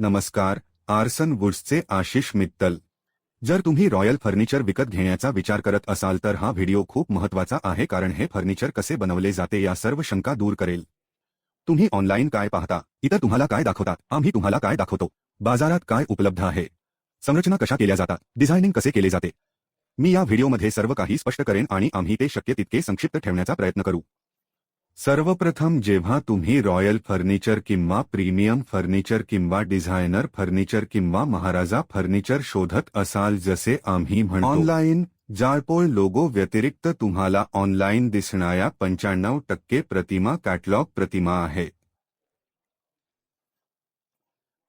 नमस्कार आर्सन वुड्सचे आशिष मित्तल. जर तुम्ही रॉयल फर्निचर विकत घेण्याचा विचार करत असाल तर हा व्हिडिओ खूप महत्त्वाचा आहे कारण हे फर्निचर कसे बनवले जाते या सर्व शंका दूर करेल. तुम्ही ऑनलाईन काय पाहता? इतर तुम्हाला काय दाखवतात? आम्ही तुम्हाला काय दाखवतो? बाजारात काय उपलब्ध आहे? संरचना कशा केल्या जातात? डिझायनिंग कसे केले जाते? मी या व्हिडिओमध्ये सर्व काही स्पष्ट करेन आणि आम्ही ते शक्य तितके संक्षिप्त ठेवण्याचा प्रयत्न करू. सर्वप्रथम जेव्हा तुम्ही रॉयल फर्निचर किंवा प्रीमियम फर्निचर किंवा डिझायनर फर्निचर किंवा महाराजा फर्निचर शोधत असाल जसे आम्ही ऑनलाईन जाळपोळ लोगो व्यतिरिक्त तुम्हाला ऑनलाईन दिसणाऱ्या पंच्याण्णव टक्के प्रतिमा कॅटलॉग प्रतिमा आहे.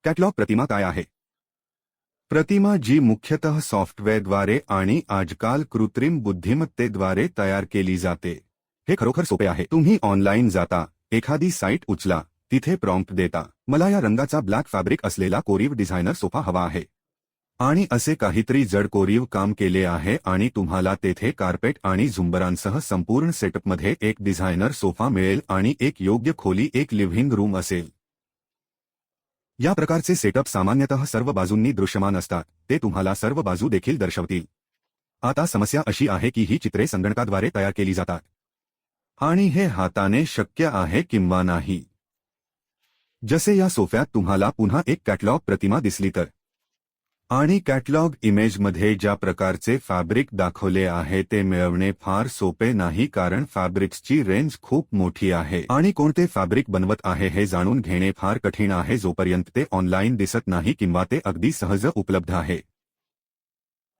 कॅटलॉग प्रतिमा काय आहे? प्रतिमा जी मुख्यतः सॉफ्टवेअरद्वारे आणि आजकाल कृत्रिम बुद्धिमत्तेद्वारे तयार केली जाते. हे खरोखर सोपे आहे. तुम्ही ऑनलाईन जाता एखादी साईट उचला तिथे प्रॉम्प्ट देता. मला या रंगाचा ब्लॅक फॅब्रिक असलेला कोरीव डिझायनर सोफा हवा आहे. आणि असे काहीतरी जड कोरीव काम केले आहे आणि तुम्हाला तेथे कार्पेट आणि झुंबरांसह संपूर्ण सेटअपमध्ये एक डिझायनर सोफा मिळेल आणि एक योग्य खोली एक लिव्हिंग रूम असेल. या प्रकारचे सेटअप सामान्यतः सर्व बाजूंनी दृश्यमान असतात. ते तुम्हाला सर्व बाजू देखील दर्शवतील. आता समस्या अशी आहे की ही चित्रे संगणकाद्वारे तयार केली जातात. आणि हे हाताने शक्य आहे किंवा नाही. जसे या सोफ्यात तुम्हाला पुन्हा एक कॅटलॉग प्रतिमा दिसली तर. आणि कॅटलॉग इमेजमध्ये ज्या प्रकारचे फॅब्रिक दाखवले आहे ते मिळवणे फार सोपे नाही कारण फॅब्रिक्सची रेंज खूप मोठी आहे. आणि कोणते फॅब्रिक बनवत आहे हे जाणून घेणे फार कठीण आहे जोपर्यंत ते ऑनलाईन दिसत नाही किंवा ते अगदी सहज उपलब्ध आहे.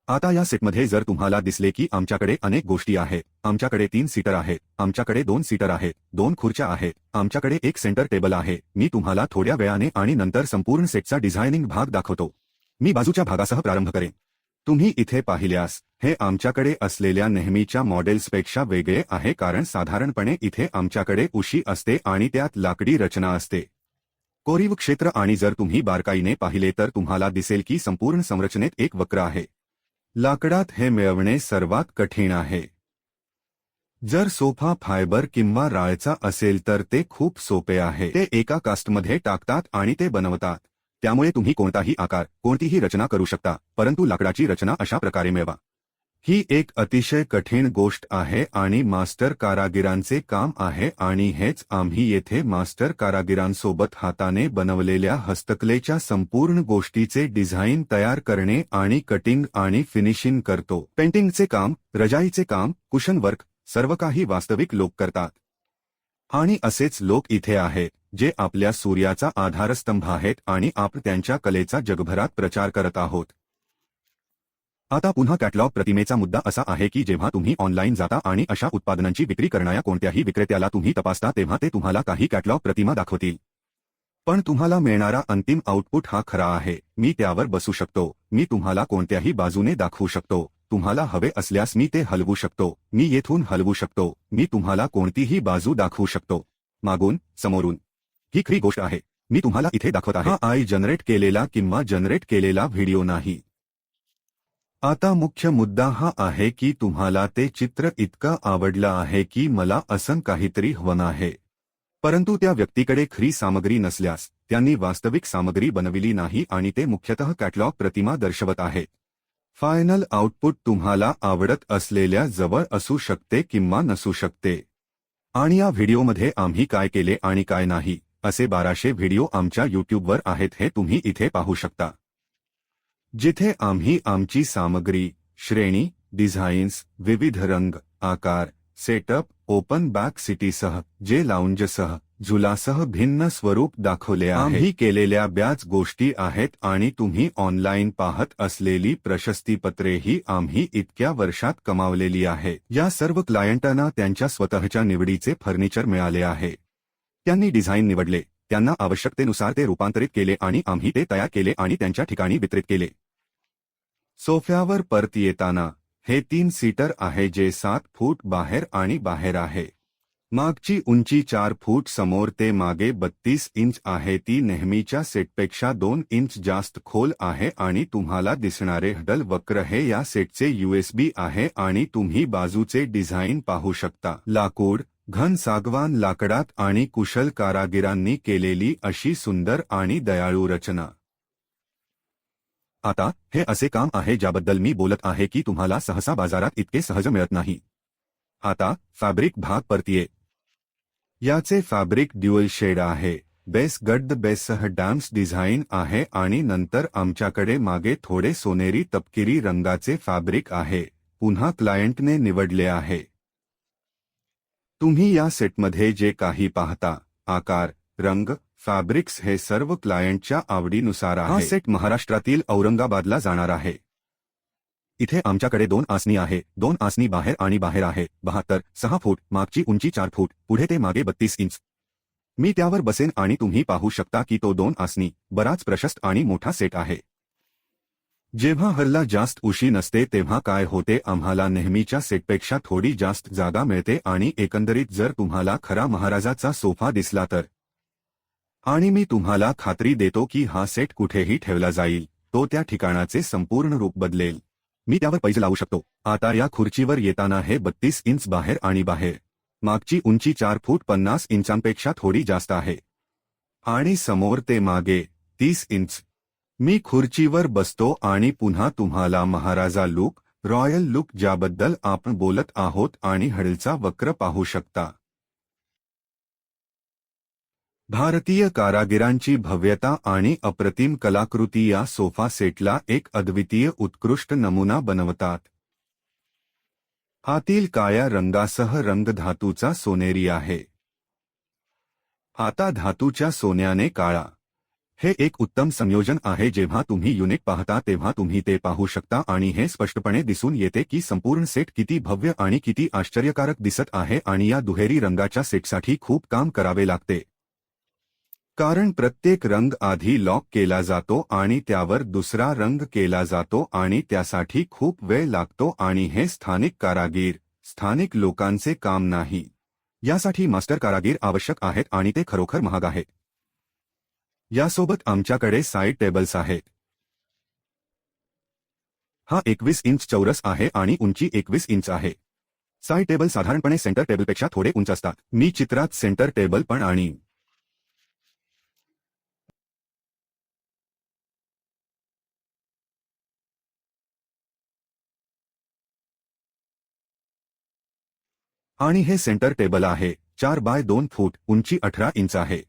आता या सेटमध्ये जर तुम्हाला दिसले की आमच्याकडे अनेक गोष्टी आहेत. आमच्याकडे तीन सीटर आहेत. आमच्याकडे दोन सीटर आहेत. दोन खुर्च्या आहेत. आमच्याकडे एक सेंटर टेबल आहे. मी तुम्हाला थोड्या वेळाने आणि नंतर संपूर्ण सेटचा डिझायनिंग भाग दाखवतो. मी बाजूच्या भागासह प्रारंभ करेन. तुम्ही इथे पाहिल्यास हे आमच्याकडे असलेल्या नेहमीच्या मॉडेल्सपेक्षा वेगळे आहे कारण साधारणपणे इथे आमच्याकडे उशी असते आणि त्यात लाकडी रचना असते. कोरीव क्षेत्र आणि जर तुम्ही बारकाईने पाहिले तर तुम्हाला दिसेल की संपूर्ण संरचनेत एक वक्र आहे. लाकडात हे मिळवणे सर्वात कठीण आहे. जर सोफा फायबर किंवा राळचा असेल तर ते खूप सोपे आहे. ते एका कास्टमध्ये टाकतात आणि ते बनवतात. त्यामुळे तुम्ही कोणताही आकार कोणतीही रचना करू शकता परंतु लाकडाची रचना अशा प्रकारे मिळवा. ही एक अतिशय कठीण गोष्ट आहे आणि मास्टर कारागिरांचे काम आहे आणि हेच आम्ही येथे मास्टर कारागिरांसोबत हाताने बनवलेल्या हस्तकलेच्या संपूर्ण गोष्टीचे डिझाईन तयार करणे आणि कटिंग आणि फिनिशिंग करतो. पेंटिंगचे काम रजाईचे काम कुशन वर्क सर्व काही वास्तविक लोक करतात. आणि असेच लोक इथे आहेत जे आपल्या सूर्याचा आधारस्तंभ आहेत आणि आपण त्यांच्या कलेचा जगभरात प्रचार करत आहोत. आता पुन्हा कॅटलॉग प्रतिमेचा मुद्दा असा आहे की जेव्हा तुम्ही ऑनलाईन जाता आणि अशा उत्पादनांची विक्री करणाऱ्या कोणत्याही विक्रेत्याला तुम्ही तपासता तेव्हा ते तुम्हाला काही कॅटलॉग प्रतिमा दाखवतील. पण तुम्हाला मिळणारा अंतिम आउटपुट हा खरा आहे. मी त्यावर बसू शकतो. मी तुम्हाला कोणत्याही बाजूने दाखवू शकतो. तुम्हाला हवे असल्यास मी ते हलवू शकतो. मी येथून हलवू शकतो. मी तुम्हाला कोणतीही बाजू दाखवू शकतो. मागून समोरून. ही खरी गोष्ट आहे. मी तुम्हाला इथे दाखवत आहे. आई आय जनरेट केलेला किंवा जनरेट केलेला व्हिडिओ नाही. आता मुख्य मुद्दा हा आहे की तुम्हाला ते चित्र इतकं आवडलं आहे की मला असं काहीतरी हवं आहे. परंतु त्या व्यक्तीकडे खरी सामग्री नसल्यास त्यांनी वास्तविक सामग्री बनविली नाही आणि ते मुख्यतः कॅटलॉग प्रतिमा दर्शवत आहे. फायनल आउटपुट तुम्हाला आवडत असलेल्या जवळ असू शकते किंवा नसू शकते. आणि या व्हिडिओमध्ये आम्ही काय केले आणि काय नाही असे बाराशे व्हिडिओ आमच्या युट्यूबवर आहेत हे तुम्ही इथे पाहू शकता. जिथे आम्ही आमची सामग्री श्रेणी डिझाईन्स विविध रंग आकार सेटअप ओपन बॅक सिटीसह जे लाउंजसह झुलासह भिन्न स्वरूप दाखवले आम्ही केलेल्या ब्याच गोष्टी आहेत आणि तुम्ही ऑनलाईन पाहत असलेली प्रशस्तीपत्रेही आम्ही इतक्या वर्षात कमावलेली आहे. या सर्व क्लायंटांना त्यांच्या स्वतःच्या निवडीचे फर्निचर मिळाले आहे. त्यांनी डिझाईन निवडले त्यांना आवश्यकतेनुसार ते रूपांतरित केले आणि आम्ही ते तयार केले आणि त्यांच्या ठिकाणी वितरित केले. सोफ्यावर परत येताना हे तीन सीटर आहे जे सात फूट बाहेर आणि बाहेर आहे. मागची उंची चार फूट समोर ते मागे बत्तीस इंच आहे. ती नेहमीच्या सेटपेक्षा दोन इंच जास्त खोल आहे आणि तुम्हाला दिसणारे हडल वक्र हे या सेटचे यूएसबी आहे आणि तुम्ही बाजूचे डिझाईन पाहू शकता. लाकूड घन सागवान लाकडात आणि कुशल कारागिरांनी केलेली अशी सुंदर आणि दयाळू रचना. आता हे असे काम आहे ज्याबद्दल मी बोलत आहे की तुम्हाला सहसा बाजारात इतके सहज मिळत नाही. आता फॅब्रिक भाग परतीये. याचे फॅब्रिक ड्युअल शेड आहे. बेस गड्ड बेससह डॅम्स डिझाईन आहे आणि नंतर आमच्याकडे मागे थोडे सोनेरी तपकिरी रंगाचे फॅब्रिक आहे. पुन्हा क्लायंटने निवडले आहे. तुम्ही या सेटमध्ये जे काही पाहता, आकार, रंग फॅब्रिक्स हे सर्व क्लायंटच्या आवडीनुसार आहे. हा सेट महाराष्ट्रातील औरंगाबादला जाणार आहे. इथे आमच्याकडे दोन आसनी आहे. दोन आसनी बाहेर आणि बाहेर आहे. बहात्तर सहा फूट मागची उंची चार फूट पुढे ते मागे बत्तीस इंच. मी त्यावर बसेन आणि तुम्ही पाहू शकता की तो दोन आसनी बराच प्रशस्त आणि मोठा सेट आहे. जेव्हा हल्ला जास्त उशी नसते तेव्हा काय होते? आम्हाला नेहमीच्या सेटपेक्षा थोडी जास्त जागा मिळते आणि एकंदरीत जर तुम्हाला खरा महाराजाचा सोफा दिसला तर आणि मी तुम्हाला खात्री देतो की हा सेट कुठेही ठेवला जाईल. तो त्या ठिकाणाचे संपूर्ण रूप बदलेल. मी त्यावर पैसे लावू शकतो. आता या खुर्चीवर येताना हे बत्तीस इंच बाहेर आणि बाहेर. मागची उंची चार फूट पन्नास इंचांपेक्षा थोडी जास्त आहे. आणि समोर ते मागे तीस इंच. मी खुर्चीवर बसतो आणि पुन्हा तुम्हाला महाराजा लुक रॉयल लुक ज्याबद्दल आपण बोलत आहोत आणि हडलचा वक्र पाहू शकता. भारतीय कारागिरांची भव्यता आणि अप्रतिम कलाकृती या सोफा सेटला एक अद्वितीय उत्कृष्ट नमुना बनवतात. आतील काळ्या रंगासह रंग धातूचा सोनेरी आहे. आता धातूच्या सोन्याने काळा. हे एक उत्तम संयोजन आहे जेव्हा तुम्ही युनिट पाहता तेव्हा तुम्ही ते पाहू शकता आणि हे स्पष्टपणे दिसून येते की संपूर्ण सेट किती भव्य आणि किती आश्चर्यकारक दिसत आहे आणि या दुहेरी रंगाच्या सेटसाठी खूप काम करावे लागते. कारण प्रत्येक रंग आधी लॉक केला जातो आणि त्यावर दुसरा रंग केला जातो आणि त्यासाठी खूप वेळ लागतो आणि हे स्थानिक कारागीर स्थानिक लोकांचे काम नाही. यासाठी मास्टर कारागीर आवश्यक आहेत आणि ते खरोखर महाग आहेत. यासोबत आमच्याकडे साईड टेबल्स आहेत. हा एकवीस इंच चौरस आहे आणि उंची एकवीस इंच आहे. साईड टेबल साधारणपणे सेंटर टेबलपेक्षा थोडे उंच असतात. मी चित्रात सेंटर टेबल पण आणि आणि हे सेंटर टेबल आहे. चार बाय दोन फूट उंची अठरा इंच आहे.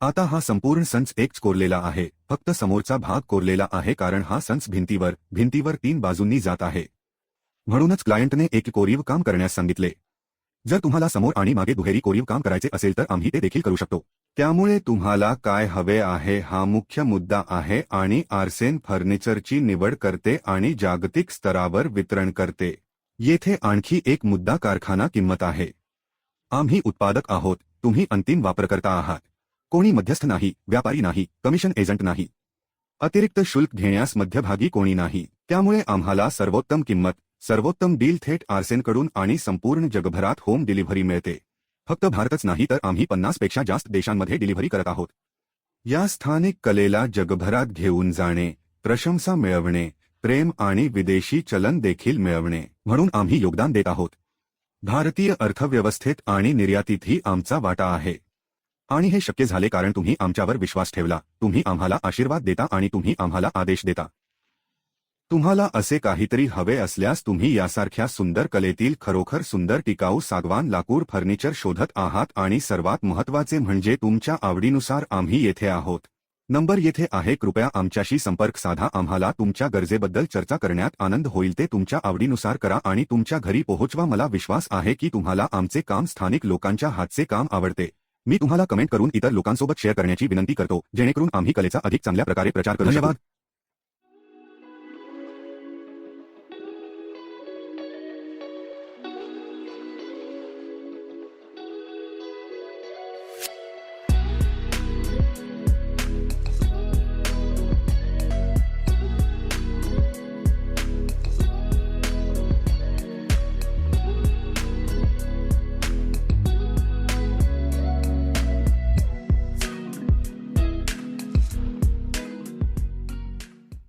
आता हा संपूर्ण संच एक कोरलेला आहे. फक्त समोरचा भाग कोरलेला आहे कारण हा संच भिंतीवर भिंतीवर तीन बाजूंनी जात आहे. म्हणूनच क्लायंटने एक कोरीव काम करण्यास सांगितले. जर तुम्हाला समोर आणि मागे दुहेरी कोरीव काम करायचे असेल तर आम्ही ते देखील करू शकतो. त्यामुळे तुम्हाला काय हवे आहे हा मुख्य मुद्दा आहे आणि आर्सेन फर्निचरची निवड करते आणि जागतिक स्तरावर वितरण करते. येथे आणखी एक मुद्दा कारखाना किंमत आहे. आम्ही उत्पादक आहोत, तुम्ही अंतिम वापरकर्ता आहात. कोणी मध्यस्थ नाही, व्यापारी नाही, कमिशन एजंट नाही. अतिरिक्त शुल्क घेण्यास मध्यभागी कोणी नाही, त्यामुळे आम्हाला सर्वोत्तम किंमत, सर्वोत्तम डील थेट आर्सेनकडून आणि संपूर्ण जगभरात होम डिलिव्हरी मिळते. फक्त भारतच नाही तर आम्ही पन्नास पेक्षा जास्त देशांमध्ये डिलिव्हरी करत आहोत. या स्थानिक कलेला जगभरात घेऊन जाणे, प्रशंसा मिळवणे प्रेम आणि विदेशी चलन देखील मिळवणे म्हणून आम्ही योगदान देत आहोत. भारतीय अर्थव्यवस्थेत आणि निर्यातीतही आमचा वाटा आहे. आणि हे शक्य झाले कारण तुम्ही आमच्यावर विश्वास ठेवला. तुम्ही आम्हाला आशीर्वाद देता आणि तुम्ही आम्हाला आदेश देता. तुम्हाला असे काहीतरी हवे असल्यास तुम्ही यासारख्या सुंदर कलेतील खरोखर सुंदर टिकाऊ सागवान लाकूड फर्निचर शोधत आहात आणि सर्वात महत्त्वाचे म्हणजे तुमच्या आवडीनुसार आम्ही येथे आहोत. नंबर येथे आहे. कृपया आमच्याशी संपर्क साधा. आम्हाला तुमच्या गरजेबद्दल चर्चा करण्यात आनंद होईल. ते तुमच्या आवडीनुसार करा आणि तुमच्या घरी पोहोचवा. मला विश्वास आहे की तुम्हाला आमचे काम स्थानिक लोकांच्या हातचे काम आवडते. मी तुम्हाला कमेंट करून इतर लोकांसोबत शेअर करण्याची विनंती करतो. जेणेकरून आम्ही कलेचा अधिक चांगल्या प्रकारे प्रचार करू धन्यवाद.